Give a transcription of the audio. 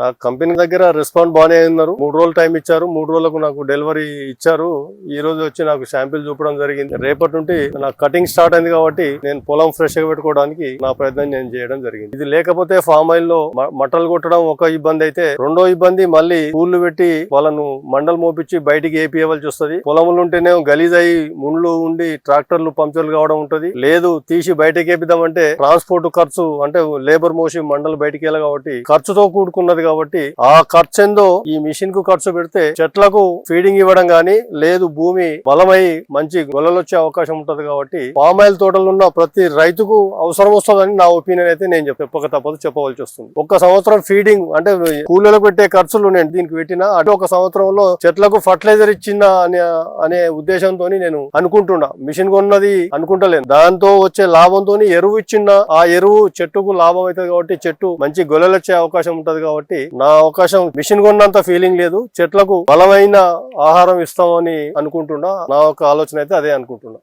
నా కంపెనీ దగ్గర రెస్పాండ్ బాగానే ఉన్నారు మూడు రోజులు టైం ఇచ్చారు. మూడు రోజులకు నాకు డెలివరీ ఇచ్చారు. ఈ రోజు వచ్చి నాకు శాంపిల్ చూపడం జరిగింది. రేపటి నుండి నాకు కటింగ్ స్టార్ట్ అయింది కాబట్టి నేను పొలం ఫ్రెష్గా పెట్టుకోవడానికి నా ప్రయత్నం నేను చేయడం జరిగింది. ఇది లేకపోతే ఫామ్ ఆయిల్లో మటలు మట్టలు కొట్టడం ఒక ఇబ్బంది అయితే రెండో ఇబ్బంది మళ్ళీ పూలు పెట్టి వాళ్ళను మండలు మోపించి బయటికి ఏపీయవలసి వస్తుంది. పొలములు ఉంటేనే గలీజ్ అయ్యి ముండ్లు ఉండి ట్రాక్టర్లు పంక్చర్లు కావడం ఉంటది. లేదు తీసి బయటకి ఏపిద్దామంటే ట్రాన్స్పోర్ట్ ఖర్చు అంటే లేబర్ మోసి మండలు బయటికి వెళ్ళాలి కాబట్టి ఖర్చుతో కూడుకున్నది కాబట్టి ఆ ఖర్చు ఈ మిషన్కు ఖర్చు పెడితే చెట్లకు ఫీడింగ్ ఇవ్వడం గానీ లేదు భూమి బలమై మంచి గొల్లలు వచ్చే అవకాశం ఉంటది కాబట్టి పామ్ ఆయిల్ తోటలు ఉన్న ప్రతి రైతుకు అవసరం వస్తుందని నా ఒపీనియన్ అయితే నేను చెప్పక తప్పదు చెప్పవలసి వస్తుంది. ఒక సంవత్సరం ఫీడింగ్ అంటే కూలీలకు పెట్టే ఖర్చులు నేను దీనికి పెట్టినా అటు ఒక సంవత్సరంలో చెట్లకు ఫర్టిలైజర్ ఇచ్చిందా అనే అనే ఉద్దేశంతో నేను అనుకుంటున్నా. మిషన్ కొన్నది అనుకుంటలేను. దాంతో వచ్చే లాభంతో ఎరువు ఇచ్చిన ఆ ఎరువు చెట్టుకు లాభం అవుతుంది కాబట్టి చెట్టు మంచి గొల్లలు వచ్చే అవకాశం ఉంటది కాబట్టి నా అవకాశం మిషన్ కొన్నంత ఫీలింగ్ లేదు. చెట్లకు బలమైన ఆహారం ఇస్తామని అనుకుంటున్నా. నా యొక్క ఆలోచన అయితే అదే అనుకుంటున్నా.